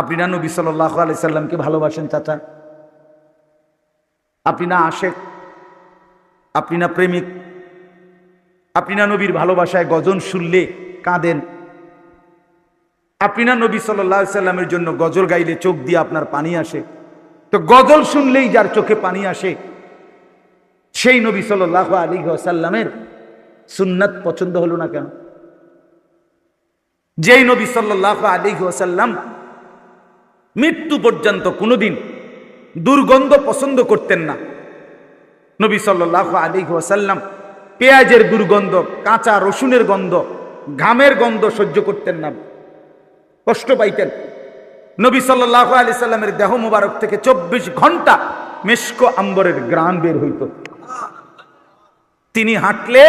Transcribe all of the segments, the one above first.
আপনি না নবী সাল্লাহ আলাইসাল্লামকে ভালোবাসেন, চাচা? আপনি না আশেক? আপনি না প্রেমিক? আপনি না নবীর ভালোবাসায় গজন শুনলে কাঁদেন? আপনি না নবী সাল্লাহ সাল্লামের জন্য গজল গাইলে চোখ দিয়ে আপনার পানি আসে? তো গজল শুনলেই যার চোখে পানি আসে, সেই নবী সাল্লাহ আলী সাল্লামের সুন্নাত পছন্দ হলো না কেন? যেই নবী সাল্লাহ আলী সাল্লাম মৃত্যু পর্যন্ত কোনোদিন দুর্গন্ধ পছন্দ করতেন না। নবী সাল্লাহ আলী সাল্লাম পেঁয়াজের দুর্গন্ধ, কাঁচা রসুনের গন্ধ, ঘামের গন্ধ সহ্য করতেন না। কষ্ট পাইতেন। নবী সাল্লাহ আলি সাল্লামের দেহ মুবারক থেকে চব্বিশ ঘণ্টা মেশকো আম্বরের গ্রাম বের হইত। তিনি হাঁটলে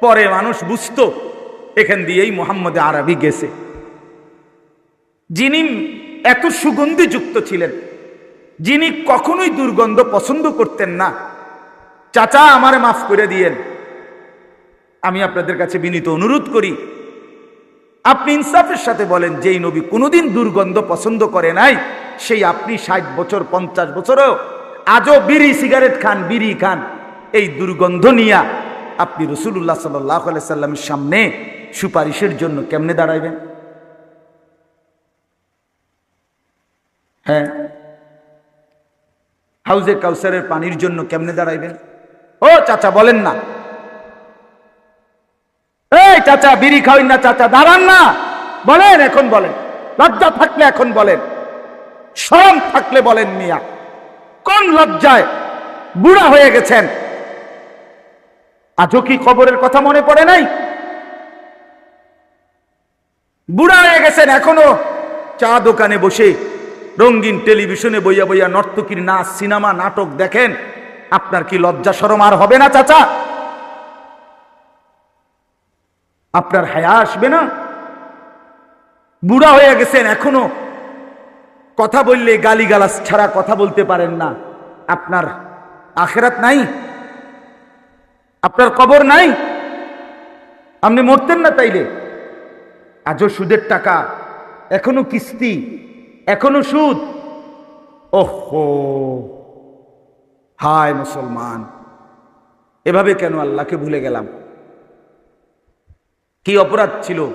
পরে মানুষ বুঝত, এখান দিয়েই মোহাম্মদ আরবি গেছে। যিনি এত সুগন্ধি যুক্ত ছিলেন, যিনি কখনোই দুর্গন্ধ পছন্দ করতেন না। চাচা, আমারে মাফ করে দিয়েন। আমি আপনাদের কাছে বিনীত অনুরোধ করি, আপনি ইনসাফের সাথে বলেন, যেই নবী কোনোদিন দুর্গন্ধ পছন্দ করে নাই, সেই আপনি ষাট বছর, পঞ্চাশ বছরও আজও বিড়ি সিগারেট খান, বিড়ি খান। এই দুর্গন্ধ নিয়া আপনি রসুল্লাহ সাল্লাহ সাল্লামের সামনে সুপারিশের জন্য কেমনে দাঁড়াইবেন? হ্যাঁ। হাউজে কাউসারের পানির জন্য কেমনে দাঁড়াইবেন? ও চাচা, বলেন না। এই চাচা, বিড়ি খাওয়েন না চাচা, দাঁড়ান না। বলেন, এখন বলেন। লজ্জা থাকলে এখন বলেন। শরম থাকলে বলেন মিয়া। কোন লজ্জায় বুড়া হয়ে গেছেন? আজও কি খবরের কথা মনে পড়ে নাই? বুড়া হয়ে গেছেন এখনও। চা দোকানে বসে রঙিন টেলিভিশনে বইয়া বইয়া নর্তকীর নাচ, সিনেমা, নাটক দেখেন, আপনার কি লজ্জা সরম আর হবে না, চাচা? আপনার হায়া আসবে না? বুড়া হয়ে গেছেন এখনও। কথা বললে গালি গালাস ছাড়া কথা বলতে পারেন না। আপনার আখেরাত নাই? আপনার কবর নাই? আপনি মরতেন না তাইলে? আজও সুদের টাকা, এখনও কিস্তি এখনও সুদ। ওহো। হায় মুসলমান। এভাবে কেন আল্লাহকে ভুলে গেলাম? কি অপরাধ ছিল?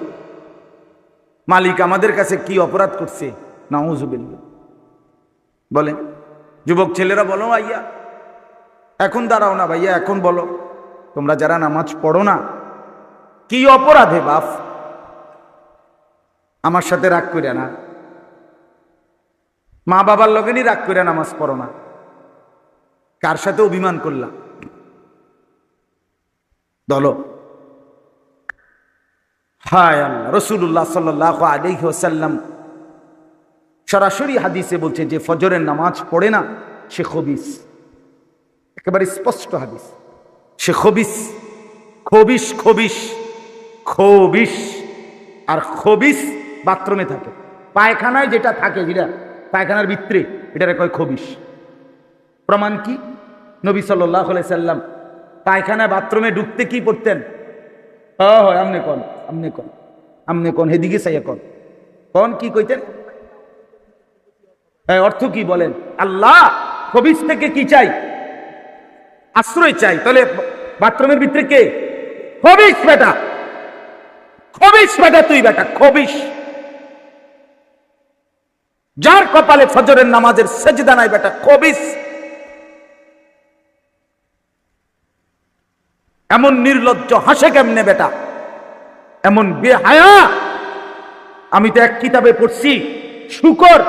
মালিক আমাদের কাছে কি অপরাধ করছে? নাউজুবিল্লা বলে যুবক ছেলেরা বলো ভাইয়া। এখন দাঁড়াও না ভাইয়া, এখন বলো। তোমরা যারা নামাজ পড়ো না, কি অপরাধে বাপ? আমার সাথে রাগ করে না। মা বাবার লগেনই রাগ করে নামাজ পড়ো না। কার সাথে অভিমান করলাম দলো হায় আল্লাহ রসুল্লাহ সাল্লাহ আলহি সরাসরি হাদিসে বলছে যে ফজরের নামাজ পড়ে না, সে খবিস। একেবারে স্পষ্ট হাদিস। সে খবিস খবিস খবিস খবিস। আর খবিস বাথরুমে থাকে। পায়খানায় যেটা থাকে যেটা পায়খানার ভিতরে, এটারে কয় খবিস প্রমাণ কি? নবী সাল্লাহ সাল্লাম পায়খানায় বাথরুমে ঢুকতে কি পড়তেন? হয় আমনে কন আমনে কন আমনে কন, হেদিকে চাইয়া কন। কন কি কইতেন? হ্যাঁ অর্থ কি বলেন? আল্লাহ খবিস থেকে কি চাই? আশ্রয় চাই। তাহলে বাথরুমের ভিতরে কে? খবিস বেটা। খবিস বেটা তুই বেটা খবিস যার কপালে ফজরের নামাজের সেজদা নাই বেটা খবিস এমন নির্লজ্জ হাসে কেমনে বেটা? এমন বেহায়া? আমি তো এক কিতাবে পড়ছি, শুকর।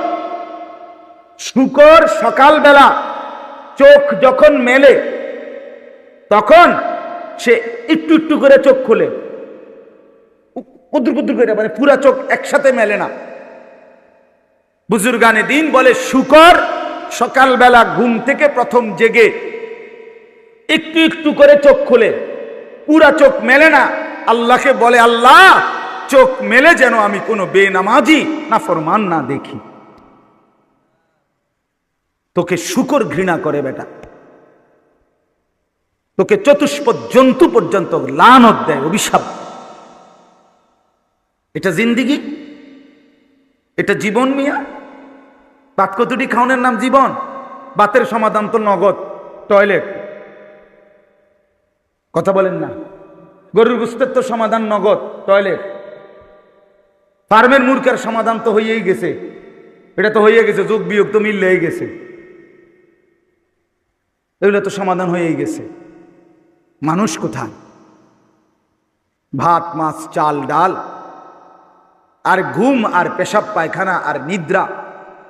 শুকর সকালবেলা চোখ যখন মেলে, তখন সে একটু একটু করে চোখ খুলে। কুদ্র কুদ্র করে মানে পুরা চোখ একসাথে মেলে না। বুজুর্গানে দিন বলে শুকর, সকালবেলা ঘুম থেকে প্রথম জেগে। একটু একটু করে চোখ খুলে। পুরা চোখ মেলে না। আল্লাহকে বলে, আল্লাহ, চোখ মেলে যেন আমি কোনো বেনামাজি না ফরমান না দেখি। তোকে শুকর ঘৃণা করে বেটা। তোকে চতুষ্পদ জন্তু পর্যন্ত লানত দেয় অভিশাপ। এটা জিন্দিগি? এটা জীবন মিয়া? পাটকতুটি খাওয়ানোর নাম জীবন, বাতের সমাধান তো নগদ, টয়লেট। কথা বলেন না। গরুর গুস্তের তো সমাধান নগদ, টয়লেট। ফার্মের মূর্খের সমাধান তো হয়েই গেছে। এটা তো হয়ে গেছে, যোগ বিয়োগ তো মিললেই গেছে। এগুলো তো সমাধান হয়েই গেছে। মানুষ কোথায়? ভাত, মাছ, চাল, ডাল, আর ঘুম, আর পেশাব, পায়খানা, আর নিদ্রা।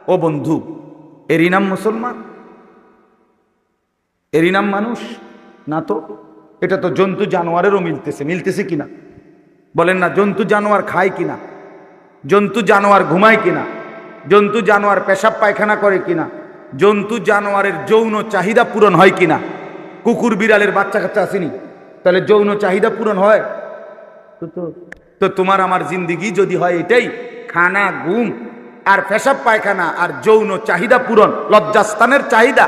ও বন্ধু, এরই নাম মুসলমান? এরই নাম মানুষ? না তো, এটা তো জন্তু জানোয়ারেরও মিলতেছে মিলতেছে কিনা? বলেন না, জন্তু জানোয়ার খায় কিনা? জন্তু জানোয়ার ঘুমায় কিনা? জন্তু জানোয়ার পেশাব পায়খানা করে কিনা? জন্তু জানোয়ারের যৌন চাহিদা পূরণ হয় কিনা? কুকুর বিড়ালের বাচ্চা কাচ্চা আসেনি? তাহলে যৌন চাহিদা পূরণ হয়? তো তোমার আমার জিন্দিগি যদি হয় এটাই, খানা, ঘুম আর পেশাব পায়খানা আর যৌন চাহিদা পূরণ, লজ্জাস্থানের চাহিদা,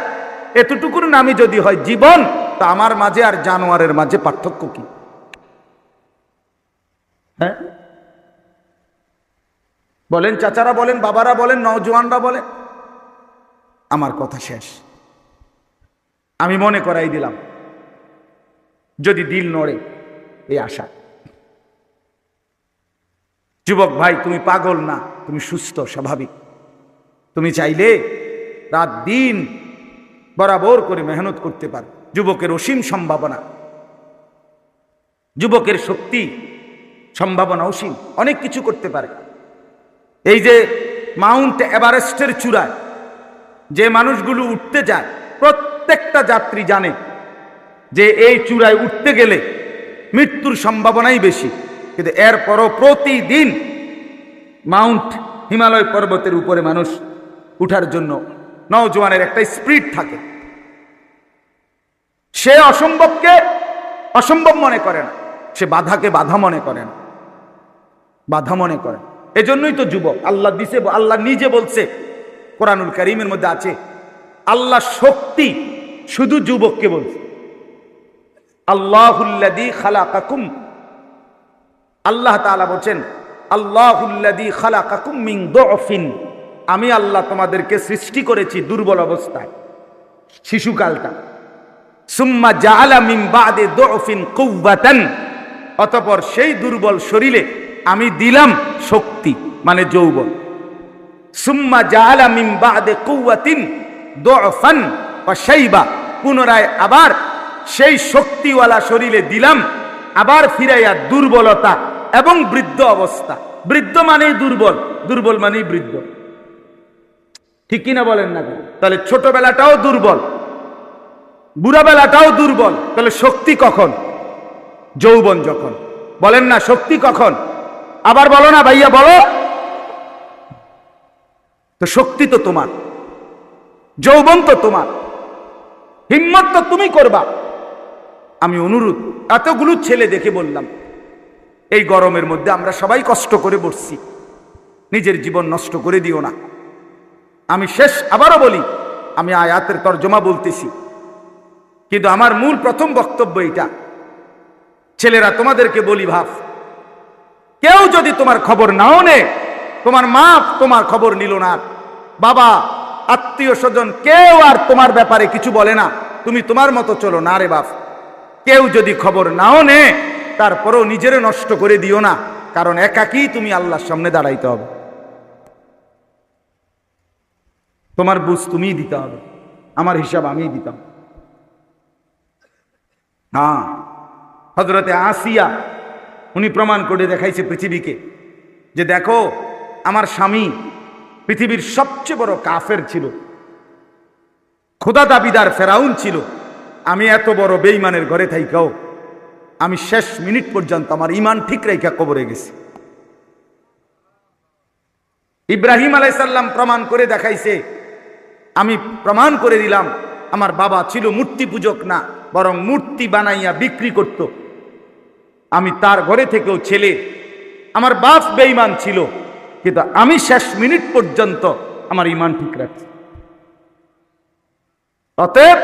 এতটুকুর নামই যদি হয় জীবন, তা আমার মাঝে আর জানোয়ারের মাঝে পার্থক্য কি? হ্যাঁ? বলেন চাচারা বলেন, বাবারা বলেন, নওজোয়ানরা বলেন, আমার কথা শেষ। আমি মনে করাই দিলাম, যদি দিল নড়ে, এই আশা। যুবক ভাই, তুমি পাগল না, তুমি সুস্থ, স্বাভাবিক। তুমি চাইলে রাত দিন বরাবর করে মেহনত করতে পারো। যুবকের অসীম সম্ভাবনা। যুবকের শক্তি, সম্ভাবনা অসীম, অনেক কিছু করতে পারে। এই যে মাউন্ট এভারেস্টের চূড়ায় যে মানুষগুলো উঠতে যায়, প্রত্যেকটা যাত্রী জানে যে এই চূড়ায় উঠতে গেলে মৃত্যুর সম্ভাবনাই বেশি। কিন্তু এরপরও প্রতিদিন মাউন্ট হিমালয় পর্বতের উপরে মানুষ উঠার জন্য নওজোয়ানের একটা স্পিড থাকে। সে অসম্ভবকে অসম্ভব মনে করে না। সে বাধাকে বাধা মনে করে না। বাধা মনে করে। এজন্যই তো যুবক, আল্লাহ দিছে, আল্লাহ নিজে বলছে, কোরআনুল করিমের মধ্যে আছে, আল্লাহ শক্তি শুধু যুবককে বলছে। আল্লাহুল্লাদি খালাকাকুম আল্লাহ তাআলা বলছেন মিন দুফিন। আমি আল্লাহ তোমাদেরকে সৃষ্টি করেছি দুর্বল অবস্থায়, শিশুকালটা। সুম্মা জাআলা মিন বাদে দুফিন কুওয়াতান। অতঃপর সেই দুর্বল শরীরে আমি দিলাম শক্তি মানে যৌবন। সুম্মা জাআলা মিন বাদে কুওয়াতিন দুফান শাইবা। পুনরায় আবার সেই শক্তিওয়ালা শরীরে দিলাম, আবার ফিরাইয়া দুর্বলতা এবং বৃদ্ধ অবস্থা। বৃদ্ধ মানেই দুর্বল দুর্বল মানেই বৃদ্ধ। ঠিক কিনা বলেন না তাহলে ছোটবেলাটাও দুর্বল, বুড়াবেলাটাও দুর্বল, তাহলে শক্তি কখন? যৌবন যখন। বলেন না শক্তি কখন? আবার বলো না ভাইয়া, বলো। তো শক্তি তো তোমার, যৌবন তো তোমার। হিম্মত তো তুমি করবা। আমি অনুরোধ এতগুলো ছেলে দেখে বললাম এই গরমের মধ্যে আমরা সবাই কষ্ট করে বসছি নিজের জীবন নষ্ট করে দিও না। আমি শেষ আবারও বলি, আমি আয়াতের তর্জমা বলতেছি। কিন্তু আমার মূল প্রথম বক্তব্য এটা। ছেলেরা, তোমাদেরকে বলি ভাব, কেউ যদি তোমার খবর নাও নে, তোমার মা তোমার খবর নিল না, বাবা, আত্মীয় স্বজন, কেউ আর তোমার ব্যাপারে কিছু বলে না, তুমি তোমার মতো চলো না রে বাপ। কেউ যদি খবর নাও নে তারপরেও নিজেরে নষ্ট করে দিও না, কারণ একাকী তুমি আল্লাহর সামনে দাঁড়াইতে হবে। তোমার বুঝ তুমিই দিতে হবে, আমার হিসাব আমিই দিতাম। হ্যাঁ হজরতে আসিয়া উনি প্রমাণ করে দেখাইছে পৃথিবীকে যে দেখো, আমার স্বামী পৃথিবীর সবচেয়ে বড় কাফের ছিল। খোদা দাবিদার ফেরাউন ছিল। আমি এত বড় বেইমানের ঘরে থাইকাও আমি শেষ মিনিট পর্যন্ত আমার ইমান ঠিক রেখা কবরে গেছি। ইব্রাহিম আলাইসাল্লাম প্রমাণ করে দেখাইছে, আমি প্রমাণ করে দিলাম, আমার বাবা ছিল মূর্তি পূজক না, বরং মূর্তি বানাইয়া বিক্রি করত। আমি তার ঘরে থেকেও ছেলে, আমার বাপ বেঈমান ছিল, কিন্তু আমি শেষ মিনিট পর্যন্ত আমার ইমান ঠিক রাখছি। অতএব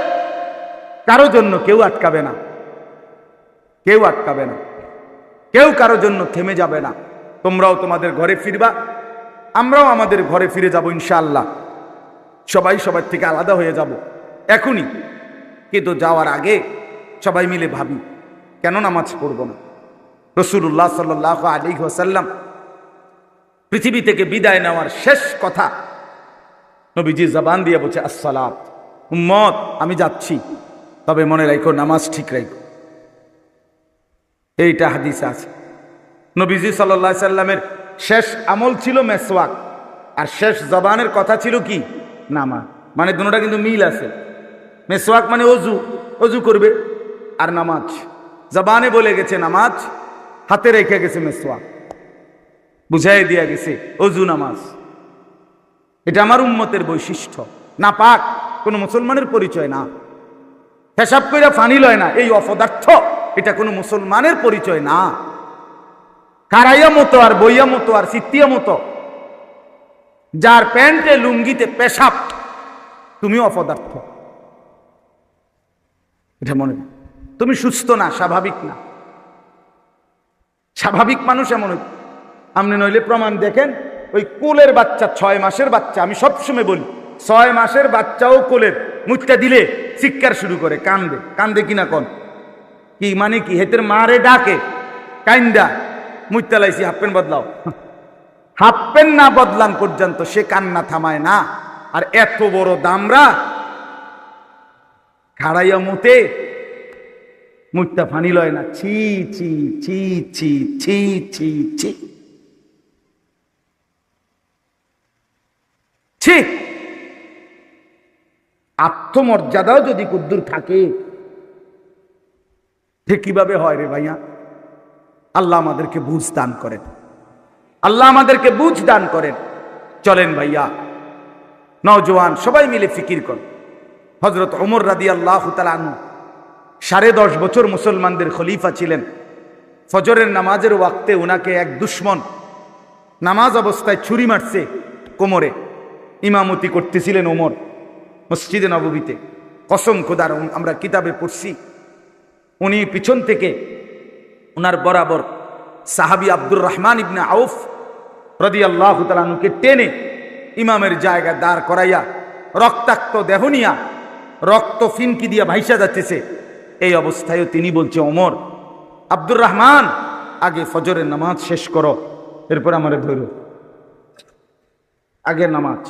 কারও জন্য কেউ আটকাবে না। কেউ আটকাবে না। কেউ কারও জন্য থেমে যাবে না। তোমরাও তোমাদের ঘরে ফিরবা, আমরাও আমাদের ঘরে ফিরে যাব ইনশাআল্লাহ। সবাই সবার থেকে আলাদা হয়ে যাব। এখনই। কিন্তু যাওয়ার আগে সবাই মিলে ভাবি, কেন নামাজ পড়ব না? রসুল্লাহ সাল্লাহ আলী ওসাল্লাম পৃথিবী থেকে বিদায় নেওয়ার শেষ কথা নবীজি জবান দিয়ে বলছে, আসসালাত, উম্মত, আমি যাচ্ছি। তবে মনে রাখো, নামাজ ঠিক রাখো। এইটা হাদিস আছে। নবীজি সাল্লা সাল্লামের শেষ আমল ছিল মেসওয়াক। আর শেষ জবানের কথা ছিল কি? নামা মানে দুটোটা কিন্তু মিল আছে। মেসওয়াক মানে অজু। অজু করবে আর নামাজ। জবানে বলে গেছে নামাজ, হাতে রেখে গেছে মেসওয়াক। বুঝাই দিয়া গেছে, অজু নামাজ। এটা আমার উম্মতের বৈশিষ্ট্য। না পাক কোনো মুসলমানের পরিচয় না। হেসাব করে ফানি লয় না, এই অপদার্থ। এটা কোনো মুসলমানের পরিচয় না। কারাইয়া মতো আর বইয়া মতো আর সিত্তিয়া মতো। যার প্যান্টে লুঙ্গিতে পেশাব তুমি অপদার্থ। এটা মনে তুমি সুস্থ না, স্বাভাবিক না। স্বাভাবিক মানুষ এমন। আপনি নইলে প্রমাণ দেখেন, ওই কোলের বাচ্চা, ছয় মাসের বাচ্চা। আমি সবসময় বলি, ছয় মাসের বাচ্চাও কোলের মুচটা দিলে চিৎকার শুরু করে, কান্দে। কান্দে কিনা কন? কি মানে কি? হেতের মারে ডাকে। কাইন্দা মুচটা লাইছি হাফ প্যান্ট বদলাও। হাফ প্যান্ট না বদলান পর্যন্ত সে কান্না থামায় না। আর এত বড় দামরা খাড়াইয়া মুতে মুখটা ফানি লয় না। ছি ছি ছি ছি ছি ছি ছি। ছি! আত্মমর্যাদাও যদি কুদ্দুর থাকে ঠিক কীভাবে হয় রে ভাইয়া? আল্লাহ আমাদেরকে বুঝ দান করেন। আল্লাহ আমাদেরকে বুঝ দান করেন। চলেন ভাইয়া। নওজোয়ান, সবাই মিলে ফিকির কর। হজরত ওমর রাদি আল্লাহ তালানু সাড়ে দশ বছর মুসলমানদের খলিফা ছিলেন। ফজরের নামাজের ওয়াক্তে ওনাকে এক দুশ্মন নামাজ অবস্থায় ছুরি মারছে কোমরে। ইমামতি করতেছিলেন ওমর। মসজিদে নববীতে। কসম খোদার, আমরা কিতাবে পড়ছি। উনি পিছন থেকে ওনার বরাবর সাহাবি আব্দুর রহমান ইবনে আউফ রদি আল্লাহ তালানুকে টেনে ইমামের জায়গা দাঁড় করাইয়া রক্তাক্ত দেহ নিয়া রক্ত ফিনকি দিয়া ভাইসা যাচ্ছেছে এই অবস্থায়ও তিনি বলছে, ওমর, আব্দুর রহমান, আগে ফজরের নামাজ শেষ করো, এরপর আমারে ধরো। আগের নামাজ।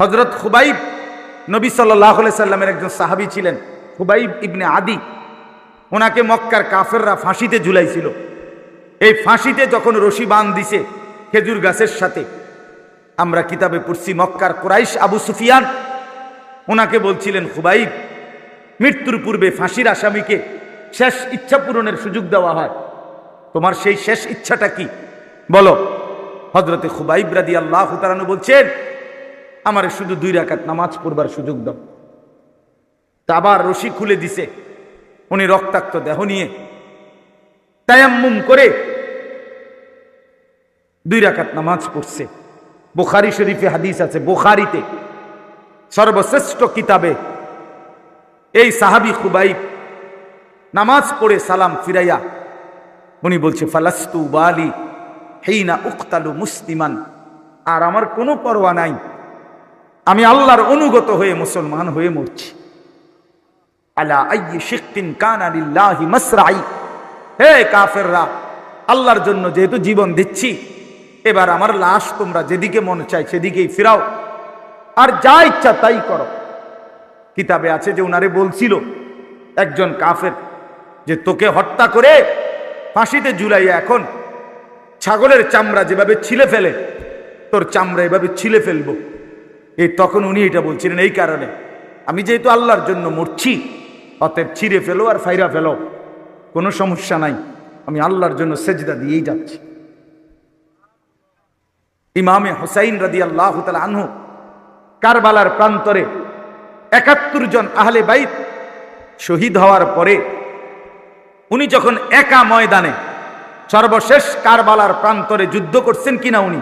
হজরত খুবাইব নবী সাল্লাহ সাল্লামের একজন সাহাবি ছিলেন খুবাইব ইবনে আদি। ওনাকে মক্কার কাফেররা ফাঁসিতে ঝুলাইছিল। এই ফাঁসিতে যখন রশি বান দিছে খেজুর গাছের সাথে, আমরা কিতাবে পড়ছি মক্কার কোরাইশ আবু সুফিয়ান। ওনাকে বলছিলেন খুবাইব মৃত্যুর পূর্বে ফাঁসির আসামিকে শেষ ইচ্ছা পূরণের সুযোগ দেওয়া হয়। তোমার সেই শেষ ইচ্ছাটা কি? বলো। হজরতে খুবাইব রাদি আল্লাহ বলছেন আমার শুধু দুই রাকাত নামাজ পড়বার সুযোগ দাও। তা আবার রশি খুলে দিছে। উনি রক্তাক্ত দেহ নিয়ে তায়াম্মুম করে দুই রাকাত নামাজ পড়ছে। বুখারি শরীফে হাদিস আছে, বোখারিতে সর্বশ্রেষ্ঠ কিতাবে এই সাহাবি খুবাইব নামাজ পড়ে সালাম ফিরাইয়া উনি বলছে, ফালাস্তু বালি হেইনা উক্তালু মুসলিমান। আর আমার কোনো পরোয়া নাই। আমি আল্লাহর অনুগত হয়ে মুসলমান হয়ে মরছি। আলা আইয়ি শিক্তিন কানা লিল্লাহি মাসরাই। হে কাফেররা, আল্লাহর জন্য যেহেতু জীবন দিচ্ছি, এবার আমার লাশ তোমরা যেদিকে মনে চাই সেদিকেই ফিরাও। আর যা ইচ্ছা তাই করো। কিতাবে আছে যে উনারে বলছিল একজন কাফের যে, তোকে হত্যা করে ফাঁসিতে ঝুলাইয়া এখন ছাগলের চামড়া যেভাবে ছিলে ফেলে, তোর চামড়া এভাবে ছিলে ফেলব। এই তখন উনি এটা বলছিলেন, এই কারণে আমি যেহেতু আল্লাহর জন্য মরছি, অতএব ছিঁড়ে ফেলো আর ফাইরা ফেলো, কোনো সমস্যা নাই, আমি আল্লাহর জন্য সেজদা দিয়েই যাচ্ছি। ইমামে হোসাইন রাদি আল্লাহ আনহু কারবালার প্রান্তরে একাত্তর জন আহলে বাইত শহীদ হওয়ার পরে উনি যখন একা ময়দানে সর্বশেষ কারবালার প্রান্তরে যুদ্ধ করছেন কিনা উনি,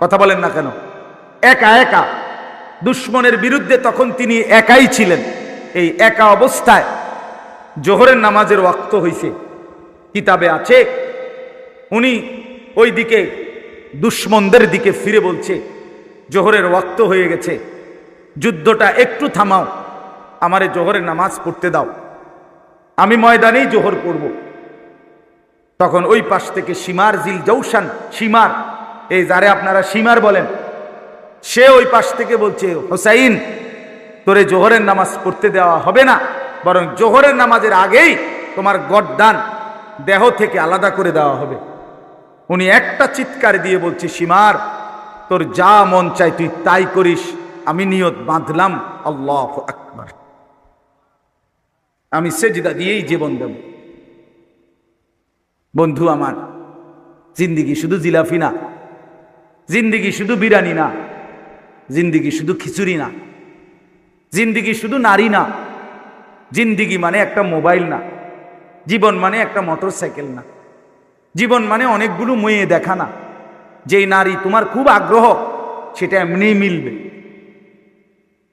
কথা বলেন না কেন, একা একা দুশ্মনের বিরুদ্ধে তখন তিনি একাই ছিলেন। এই একা অবস্থায় জোহরের নামাজের ওয়াক্ত হইছে। কিতাবে আছে, উনি ওই দিকে দুশ্মনদের দিকে ফিরে বলছে, জোহরের ওয়াক্ত হয়ে গেছে, যুদ্ধটা একটু থামাও, আমারে জোহরের নামাজ পড়তে দাও। আমি ময়দানেই জোহর পড়ব। তখন ওই পাশ থেকে সীমার জিল জৌসান সীমার, এই যারে আপনারা সীমার বলেন সে ওই পাশ থেকে বলছে, হোসাইন, তোরে জোহরের নামাজ পড়তে দেওয়া হবে না। বরং জোহরের নামাজের আগেই তোমার গড্ডান দেহ থেকে আলাদা করে দেওয়া হবে। উনি একটা চিৎকার দিয়ে বলছে, সীমার, তোর যা মন চাই তুই তাই করিস। আমি নিয়ত বাঁধলাম, আল্লাহ আকবার। আমি সেজদা দিয়েই জীবন দেব। বন্ধু আমার, জিন্দিগি শুধু জিলাফি না, জিন্দিগি শুধু বিরানি না জিন্দিগি শুধু খিচুড়ি না। জিন্দিগি শুধু নারী না। জিন্দিগি মানে একটা মোবাইল না। জীবন মানে একটা মোটর সাইকেল না। জীবন মানে অনেকগুলো মেয়ে দেখা না। যেই নারী তোমার খুব আগ্রহ, সেটা এমনি মিলবে।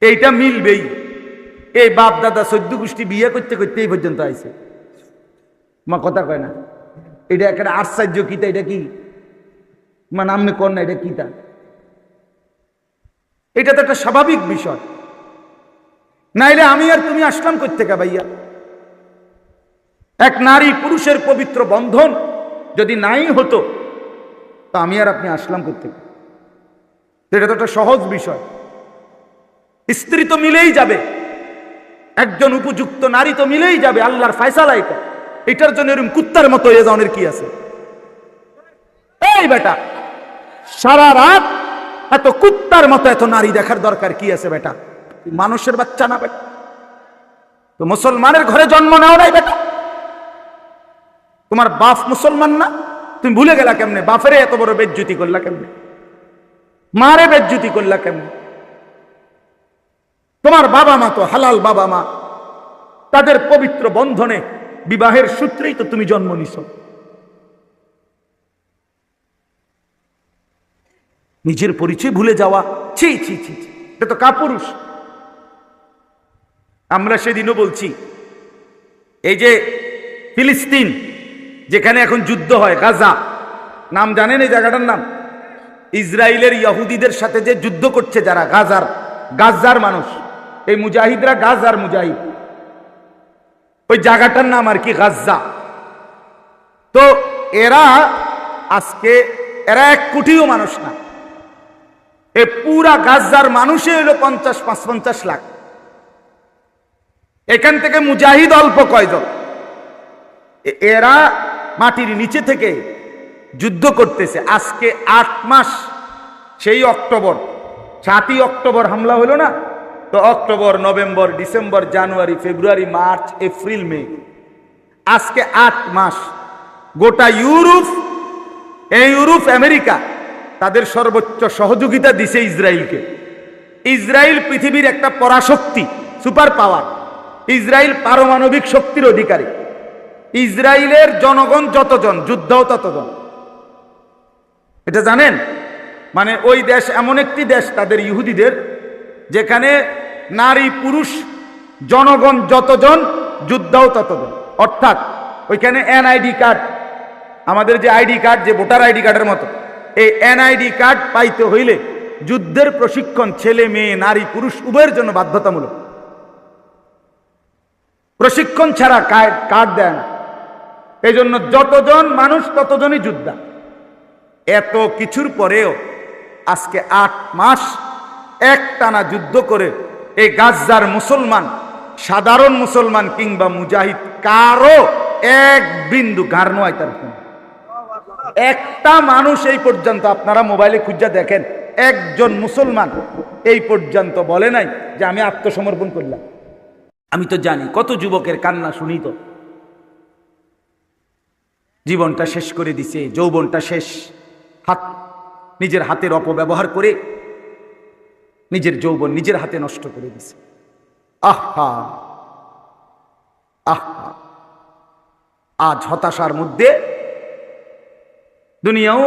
এইটা মিলবেই। এই বাপ দাদা সদ্য গোষ্ঠী বিয়ে করতে করতে এই পর্যন্ত আইছে। মা কথা কয় না? এটা একটা আশ্চর্য কিতা, এটা কি? মা নামে কর না, এটা কিতা? এটা তো একটা স্বাভাবিক বিষয়। নাইলে আমি আর তুমি আসলাম করতে কা ভাইয়া? এক নারী পুরুষের পবিত্র বন্ধন যদি নাই হতো, তা আমি আর আপনি আসলাম করতে এটা তো একটা সহজ বিষয়। স্ত্রী তো মিলেই যাবে, একজন উপযুক্ত নারী তো মিলেই যাবে আল্লাহর ফায়সালা এটা এটার জন্য এরকম কুত্তার মতো এ জনের কি আছে? এই বেটা, সারা রাত এত কুত্তার মতো এত নারী দেখার দরকার কি আছে বেটা? মানুষের বাচ্চা না বেটা? তো মুসলমানের ঘরে জন্ম নাও নাই বেটা। তোমার বাপ মুসলমান না? তুমি ভুলে গেলা কেমনে? বাপেরে এত বড় বেজ্জুতি করলা কেমনে? মারে বেজ্জুতি করলা কেমনে? তোমার বাবা মা তো হালাল বাবা মা। তাদের পবিত্র বন্ধনে বিবাহের সূত্রেই তো তুমি জন্ম নিছ। নিজের পরিচয় ভুলে যাওয়া। ছি ছি ছি। এটা তো কাপুরুষ। আমরা সেদিনও বলছি, এই যে ফিলিস্তিন, যেখানে এখন যুদ্ধ হয়, গাজা, নাম জানেন এই জায়গাটার নাম? ইসরায়েলের ইয়াহুদিদের সাথে যে যুদ্ধ করছে যারা, গাজার গাজার মানুষ, এই মুজাহিদরা গাজার মুজাহিদ। ওই জায়গাটার নাম আর কি, গাজ্জা। তো এরা আজকে, এরা এক কোটিও মানুষ না। এ পুরা গাজার মানুষে হলো পঞ্চাশ পাঁচ পঞ্চাশ লাখ। এখান থেকে মুজাহিদ অল্প কয়জন? এরা মাটির নিচে থেকে যুদ্ধ করতেছে। আজকে আট মাস, সেই অক্টোবর, সাতই অক্টোবর হামলা হলো না? তো October, November, December, January, February, March, April, May. আজকে আট মাস। গোটা ইউরোপ, এই ইউরোপ, আমেরিকা তাদের সর্বোচ্চ সহযোগিতা দিছে ইসরায়েলকে। ইসরায়েল পৃথিবীর একটা পরাশক্তি, সুপার পাওয়ার। ইসরায়েল পারমাণবিক শক্তির অধিকারী। ইসরায়েলের জনগণ যতজন, যুদ্ধও ততজন। এটা জানেন? মানে ওই দেশ এমন একটি দেশ তাদের ইহুদিদের, যেখানে নারী, পুরুষ, জনগণ যতজন, যুদ্ধও ততজন। অর্থাৎ ওইখানে এনআইডি কার্ড আমাদের যে আইডি কার্ড যে ভোটার আইডি কার্ডের মতো। এই এনআইডি কার্ড পাইতে হইলে যুদ্ধের প্রশিক্ষণ ছেলে, মেয়ে, নারী, পুরুষ উভয়ের জন্য বাধ্যতামূলক। প্রশিক্ষণ ছাড়া কার্ড কার্ড দেয় না। এই জন্য যতজন মানুষ ততজনই যোদ্ধা। এত কিছুর পরেও আজকে আট মাস এক টানা যুদ্ধ করে এই গাজ্জার মুসলমান, সাধারণ মুসলমান কিংবা মুজাহিদ কারও এক বিন্দু গার নয় তার। একটা মানুষ এই পর্যন্ত আপনারা মোবাইলে খুঁজা দেখেন, একজন মুসলমান এই পর্যন্ত বলে নাই যে আমি আত্মসমর্পণ করলাম। আমি তো জানি, কত যুবকের কান্না শুনি তো। জীবনটা শেষ করে দিছে, যৌবনটা শেষ। হাত, নিজের হাতের অপব্যবহার করে নিজের যৌবন নিজের হাতে নষ্ট করে দিছে। আহা আহা আজ হতাশার মধ্যে দুনিয়াও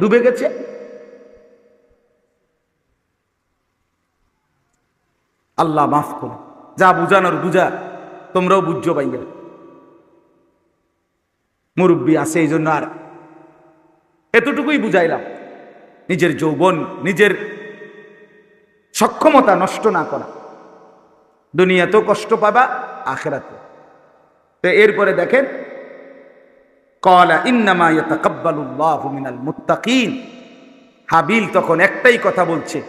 ডুবে গেছে। আল্লাহ মাফ করো। যা বুঝানোর বুঝা, তোমরাও বুঝছ পাইয়া মুরব্বী আছে এই জন্য আর এতটুকুই বুঝাইলাম। নিজের যৌবন, নিজের সক্ষমতা নষ্ট না করা। দুনিয়াতেও কষ্ট পাবা আখেরাতে তো এরপরে দেখেন কলা ইন্নামা মিনাল মুত্তাকিন হাবিল তখন একটাই কথা বলছে,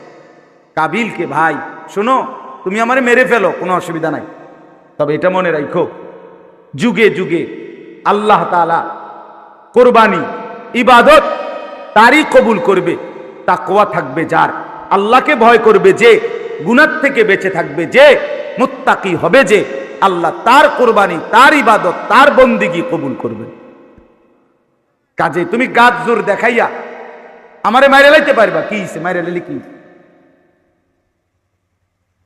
কাবিলকে, ভাই, শোনো, তুমি আমারে মেরে ফেলো, কোনো অসুবিধা নাই। তবে এটা মনে রাখো যুগে যুগে আল্লাহ তাআলা কোরবানি, ইবাদত তারই কবুল করবে, তাকওয়া থাকবে যার। আল্লাহকে ভয় করবে যে গুনার থেকে বেঁচে থাকবে যে, মুত্তাকি হবে যে, আল্লাহ তার কোরবানি, তার ইবাদত, তার বন্দিগি কবুল করবে। কাজে তুমি গাছ জোর দেখাইয়া আমারে মাইরে লাইতে পারবা। কি হইছে? মাইরে লাইলে কি?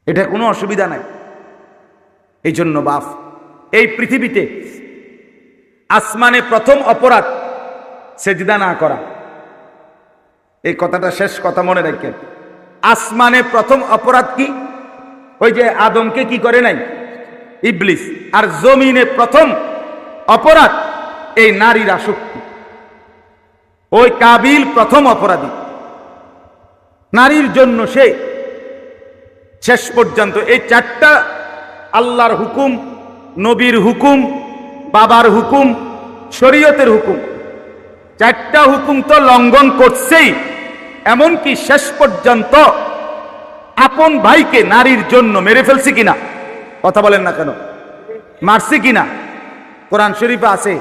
এটা কোনো অসুবিধা নাই। এই জন্য বাপ, এই পৃথিবীতে আসমানে প্রথম অপরাধ সেজদা না করা। এই কথাটা শেষ কথা মনে রাখেন আসমানে প্রথম অপরাধ কি? ওই যে আদমকে কি করে নাই? ইবলিস। আর জমিনে প্রথম অপরাধ এই নারীর আসক্তি। ওই কাবিল প্রথম অপরাধী। নারীর জন্য সে শেষ পর্যন্ত এই চারটা আল্লাহর হুকুম, নবীর হুকুম, বাবার হুকুম, শরীয়তের হুকুম। চারটা হুকুম তো লঙ্ঘন করছেই, এমনকি শেষ পর্যন্ত আপন ভাইকে নারীর জন্য মেরে ফেলছি কিনা, কথা বলেন না কেন? মারছি কিনা? কোরআন শরীফে আছে,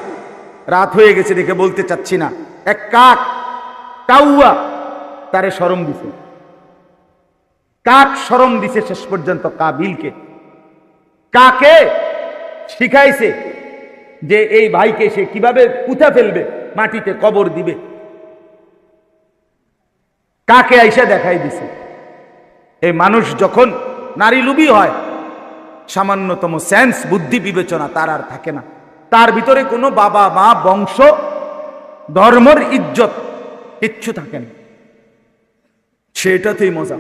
রাত হয়ে গেছে দেখে বলতে চাচ্ছি না। এক কাক, কাউয়া, তারে সরম দিছে। কাক সরম দিছে শেষ পর্যন্ত কাবিলকে। কাকে? শিখাইছে যে এই ভাইকে সে কীভাবে পুঁথা ফেলবে, মাটিতে কবর দিবে। কাকে আইসা দেখাই দিছে? এই মানুষ যখন নারী লুবি হয়, সামান্যতম সেন্স, বুদ্ধি বিবেচনা তার আর থাকে না। তার ভিতরে কোনো বাবা, মা, বংশ ধর্মর ইজ্জত কিচ্ছু থাকে না। সেটাতেই মজা।